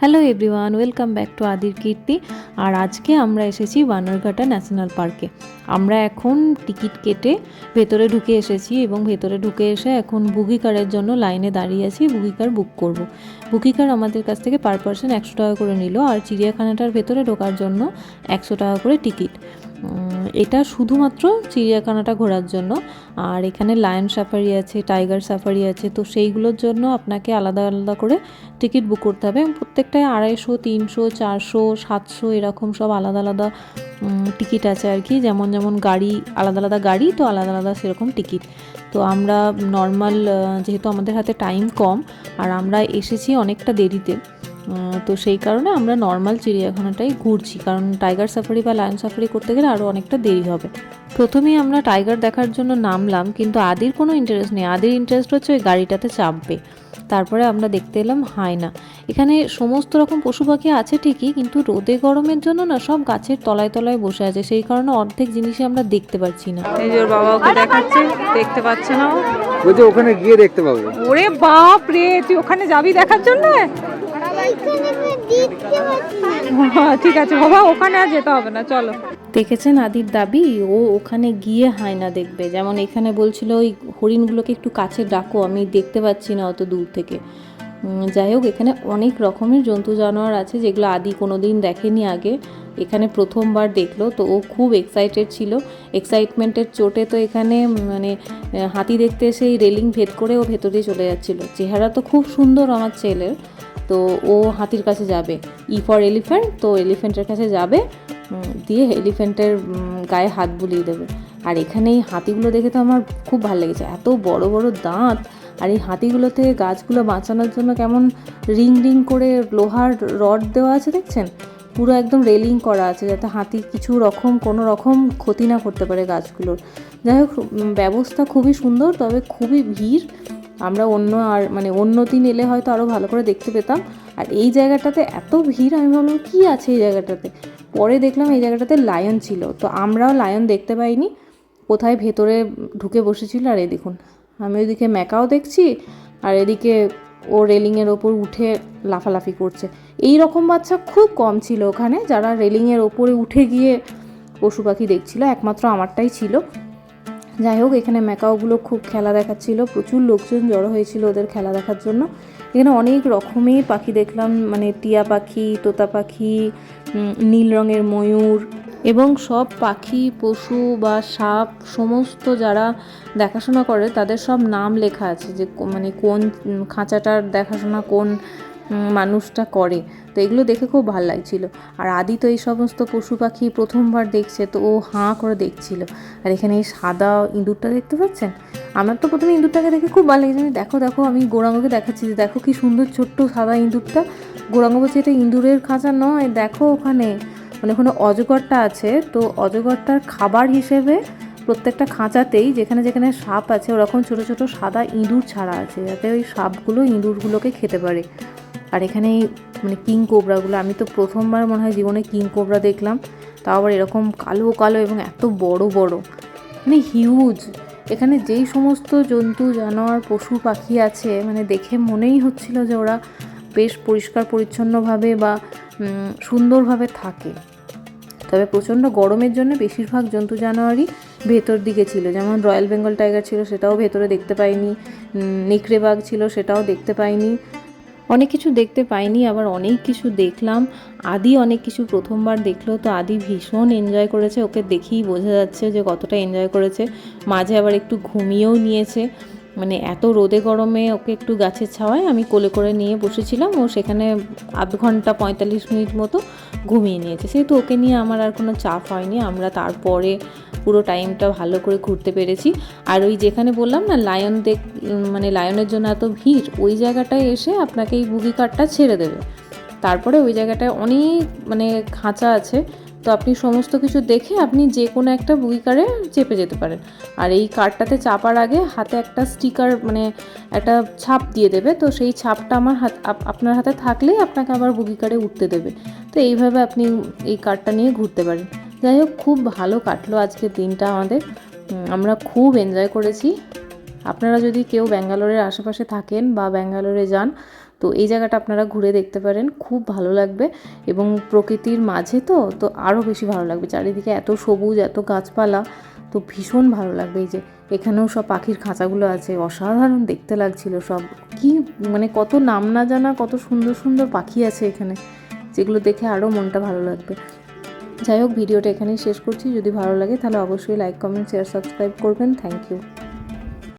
Hello everyone welcome back to আদির কীর্তি আর আজকে আমরা এসেছি বানারঘাটা ন্যাশনাল পার্কে। আমরা এখন টিকিট কেটে ভেতরে ঢুকে এসেছি এবং ভেতরে ঢুকে এসে এখন বুগি কারের জন্য লাইনে দাঁড়িয়ে আছি বুগি কার বুক করব। বুকি কার আমাদের কাছ থেকে পার পার্সন একশো টাকা করে নিল আর চিড়িয়াখানাটার ভেতরে ঢোকার জন্য একশো টাকা করে টিকিট। এটা শুধুমাত্র চিড়িয়াখানাটা ঘোরার জন্য। আর এখানে লায়ন সাফারি আছে টাইগার সাফারি আছে, তো সেইগুলোর জন্য আপনাকে আলাদা আলাদা করে টিকিট বুক করতে হবে। প্রত্যেকটায় আড়াইশো, তিনশো, চারশো, সাতশো এরকম সব আলাদা আলাদা টিকিট আছে আর কি। যেমন যেমন গাড়ি, আলাদা আলাদা গাড়ি, তো আলাদা আলাদা সেরকম টিকিট তো আমরা নর্মাল যেহেতু আমাদের হাতে টাইম কম, আর আমরা এসেছি অনেকটা দেরিতে। তো সেই কারণে আমরা নর্মাল চিড়িয়াখানাটাই ঘুরছি। কারণ টাইগার সাফারি বা লায়ন সাফারি করতে গেলে আরও অনেকটা দেরি হবে। প্রথমেই আমরা টাইগার দেখার জন্য নামলাম কিন্তু আদির কোনো ইন্টারেস্ট নেই। আদির ইন্টারেস্ট হচ্ছে ওই গাড়িটাতে চাপবে। তারপরে আমরা দেখতে এলাম হায়না। এখানে সমস্ত রকম পশু পাখি আছে ঠিকই কিন্তু রোদে গরমের জন্য না সব গাছের তলায় তলায় বসে আছে। সেই কারণে অর্ধেক জিনিসই আমরা দেখতে পাচ্ছি না। এই যে ওর বাবা ওকে দেখাচ্ছে দেখতে পাচ্ছে না ও। ওখানে গিয়ে দেখতে পাবো। ওরে বাপ রে তুই ওখানে যাবি দেখার জন্য? ঠিক আছে, বাবা, ওখানে আর যেতে হবে না, চলো। দেখেছেন আদির দাবি? ও ওখানে গিয়ে হায়না দেখবে। যেমন এখানে বলছিল, ওই হরিণগুলোকে একটু কাছে ডাকো, আমি দেখতে পাচ্ছি না অত দূর থেকে। যাই হোক, এখানে অনেক রকমের জন্তু জানোয়ার আছে যেগুলো আদি কোনো দিন দেখেনি আগে। এখানে প্রথমবার দেখল, তো ও খুব এক্সাইটেড ছিল। এক্সাইটমেন্টের চোটে তো এখানে মানে হাতি দেখতে এসে এই রেলিং ভেদ করে ও ভেতরে চলে যাচ্ছিল। চেহারা তো খুব সুন্দর আমার ছেলের, তো ও হাতির কাছে যাবে। ই ফর এলিফ্যান্ট তো এলিফ্যান্টের কাছে যাবে দিয়ে এলিফ্যান্টের গায়ে হাত বুলিয়ে দেবে। আর এখানে এই হাতিগুলো দেখে তো আমার খুব ভালো লেগেছে। এত বড় বড় দাঁত আর এই হাতিগুলোতে গাছগুলো বাঁচানোর জন্য কেমন রিং রিং করে লোহার রড দেওয়া আছে দেখছেন? পুরো একদম রেলিং করা আছে যাতে হাতি কিছু রকম, কোনো রকম ক্ষতি না করতে পারে গাছগুলোর। যাই হোক ব্যবস্থা খুবই সুন্দর, তবে খুবই ভিড়। আমরা অন্য আর মানে অন্য দিন এলে হয়তো আরও ভালো করে দেখতে পেতাম। আর এই জায়গাটাতে এত ভিড়, আমি ভাবলাম, কী আছে এই জায়গাটাতে? পরে দেখলাম এই জায়গাটাতে লায়ন ছিল। তো আমরাও লায়ন দেখতে পাইনি। কোথায় ভেতরে ঢুকে বসেছিল আর এই দেখুন আমি ওইদিকে ম্যাকাও দেখছি আর এদিকে ও রেলিংয়ের ওপর উঠে লাফালাফি করছে। এই রকম বাচ্চা খুব কম ছিল ওখানে, যারা রেলিংয়ের ওপরে উঠে গিয়ে পশু পাখি দেখছিল, একমাত্র আমারটাই ছিল। যাই হোক, এখানে ম্যাকাওগুলো খুব খেলা দেখাচ্ছিল, প্রচুর লোকজন জড়ো হয়েছিল ওদের খেলা দেখার জন্য। এখানে অনেক রকমের পাখি দেখলাম মানে টিয়া পাখি, তোতা পাখি নীল রঙের ময়ূর এবং সব পাখি, পশু বা সাপ, সমস্ত যারা দেখাশোনা করে, তাদের সব নাম লেখা আছে যে মানে কোন খাঁচাটার দেখাশোনা কোন মানুষটা করে। তো এগুলো দেখে খুব ভালো লাগছিল। আর আদি তো এই সমস্ত পশু পাখি প্রথমবার দেখছে, তো ও হাঁ করে দেখছিল। আর এখানে এই সাদা ইঁদুরটা দেখতে পাচ্ছেন? আমার তো প্রথমে ইঁদুরটাকে দেখে খুব ভালো লেগেছে। দেখো দেখো, আমি গৌরাঙ্গকে দেখাচ্ছি যে দেখো কি সুন্দর ছোট্ট সাদা ইঁদুরটা। গৌরাঙ্গ বলছে, এটা ইঁদুরের খাঁচা নয়, দেখো ওখানে। মানে ওখানে অজগরটা আছে, তো অজগরটার খাবার হিসেবে প্রত্যেকটা খাঁচাতেই যেখানে যেখানে সাপ আছে ওরকম ছোট ছোট সাদা ইঁদুর ছাড়া আছে, যাতে ওই সাপগুলো ইঁদুরগুলোকে খেতে পারে। আর এখানে মানে কিং কোবরাগুলো, আমি তো প্রথমবার মনে হয় জীবনে কিং কোবরা দেখলাম, তাও আবার এরকম কালো কালো এবং এত বড় বড় মানে হিউজ এখানে যেই সমস্ত জন্তু, জানোয়ার, পশু, পাখি আছে মানে দেখে মনেই হচ্ছিল যে ওরা বেশ পরিষ্কার পরিচ্ছন্নভাবে বা সুন্দরভাবে থাকে। তবে প্রচণ্ড গরমের জন্য বেশিরভাগ জন্তু জানোয়ারই ভেতর দিকে ছিল। যেমন রয়্যাল বেঙ্গল টাইগার ছিল, সেটাও ভেতরে দেখতে পাইনি। নেকড়ে বাঘ ছিল, সেটাও দেখতে পাইনি। অনেক কিছু দেখতে পাইনি, আবার অনেক কিছু দেখলাম। আদি অনেক কিছু প্রথমবার দেখল, তো আদি ভীষণ এনজয় করেছে। ওকে দেখেই বোঝা যাচ্ছে যে কতটা এনজয় করেছে। মাঝে আবার একটু ঘুমিয়েও নিয়েছে। মানে এত রোদে গরমে ওকে একটু গাছের ছাওয়ায় আমি কোলে করে নিয়ে বসেছিলাম। ও সেখানে আধ ঘণ্টা পঁয়তাল্লিশ মিনিট মতো ঘুমিয়ে নিয়েছে। সেহেতু ওকে নিয়ে আমার আর কোনো চাপ হয়নি। আমরা তারপরে পুরো টাইমটা ভালো করে ঘুরতে পেরেছি। আর ওই যেখানে বললাম না লায়ন দেখ মানে লায়নের জন্য এত ভিড়, ওই জায়গাটায় এসে আপনাকে এই বুগি কার্ডটা ছেড়ে দেবে। তারপরে ওই জায়গাটায় অনেক মানে খাঁচা আছে। তো আপনি সমস্ত কিছু দেখে আপনি যে কোনো একটা বুগি কারে চেপে যেতে পারেন। আর এই কার্ডটাতে চাপার আগে হাতে একটা স্টিকার মানে একটা ছাপ দিয়ে দেবে। তো সেই ছাপটা আমার হাত, আপ- আপনার হাতে থাকলেই আপনাকে আবার বুগি কারে উঠতে দেবে। তো এইভাবে আপনি এই কার্ডটা নিয়ে ঘুরতে পারেন। যাই হোক, খুব ভালো কাটলো আজকের দিনটা আমাদের। আমরা খুব এনজয় করেছি। আপনারা যদি কেউ ব্যাঙ্গালোরের আশেপাশে থাকেন বা ব্যাঙ্গালোরে যান তো এই জায়গাটা আপনারা ঘুরে দেখতে পারেন, খুব ভালো লাগবে। এবং প্রকৃতির মাঝে তো তো আরও বেশি ভালো লাগবে। চারিদিকে এত সবুজ, এত গাছপালা, তো ভীষণ ভালো লাগবে। এই যে এখানেও সব পাখির খাঁচাগুলো আছে, অসাধারণ দেখতে লাগছিল সব। কি মানে কত নাম না জানা, কত সুন্দর সুন্দর পাখি আছে এখানে, যেগুলো দেখে আরও মনটা ভালো লাগবে। যাই হোক, ভিডিওটা এখানেই শেষ করছি। যদি ভালো লাগে তাহলে অবশ্যই লাইক কমেন্ট শেয়ার সাবস্ক্রাইব করবেন। Thank you